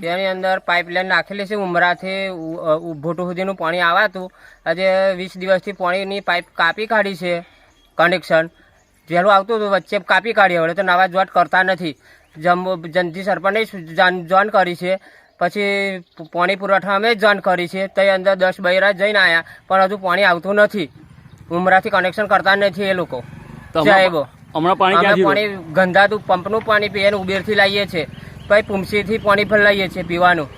તેની અંદર પાઇપલાઇન નાખેલી છે ઉમરાથી અ, સુધીનું પાણી આવાતું. આજે વીસ દિવસથી પાણીની પાઇપ કાપી કાઢી છે કનેક્શન પહેલું આવતું હતું વચ્ચે કાપી કાઢી હવે તો નવા જોટ કરતા નથી. જમ્બો જનજી સરપંચે જાણ કરી છે. પછી પાણી પુરવઠા અમે જોઈન કરી છે. તે અંદર દસ બૈરા જઈને આવ્યા પણ હજુ પાણી આવતું નથી. ઉમરાથી કનેક્શન કરતા નથી એ લોકો. સાહેબો હમણાં પાણી? પાણી ગંધાતું પંપનું પાણી પીએ ઉબેરથી લાવીએ છીએ પછી પુમસીથી પાણી લઈએ છીએ પીવાનું.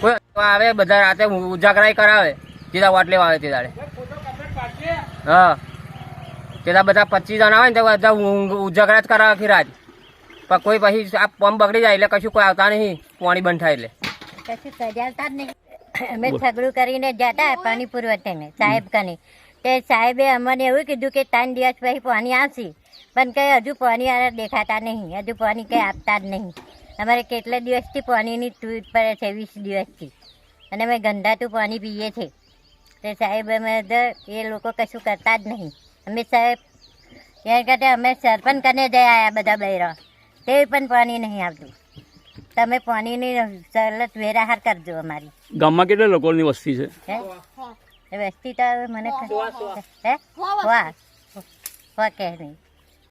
કોઈ આવે બધા રાતે ઉજાગરાઈ કરાવે સીધા વાટ લેવા આવે તે દાડે હા. તેના બધા પચીસ જણા આવે ને તો બધા ઉજાગરા જ કરાવે આખી રાત. પણ કોઈ પછી આ પંપ બગડી જાય એટલે કશું કોઈ આવતા નહીં પાણી બંધ થાય એટલે. કશું સજાવતા જ નહીં. અમે ઝઘડું કરીને જતા પાણી પુરવઠાને સાહેબ કને. તે સાહેબે અમને એવું કીધું કે ત્રણ દિવસ પછી પાણી આવશે. પણ કંઈ હજુ પાણી આ દેખાતા નહીં હજુ પાણી કંઈ આપતા જ નહીં. અમારે કેટલા દિવસથી પાણીની તૂટ પડે છે વીસ દિવસથી. અને અમે ગંધાતું પાણી પીએ છીએ તે સાહેબ અમે એ લોકો કશું કરતા જ નહીં. અમે સાહેબ ત્યાં કરતા અમે સરપંચ કને જઈ આવ્યા બધા બૈરા. તે પણ પાણી નહીં આવતું. તમે પાણીની સવલત વેરાહાર કરજો અમારી. ગામમાં કેટલા લોકોની વસ્તી છે? હે? એ વસ્તી તો મને હે? વાહ વાહ કે નહીં.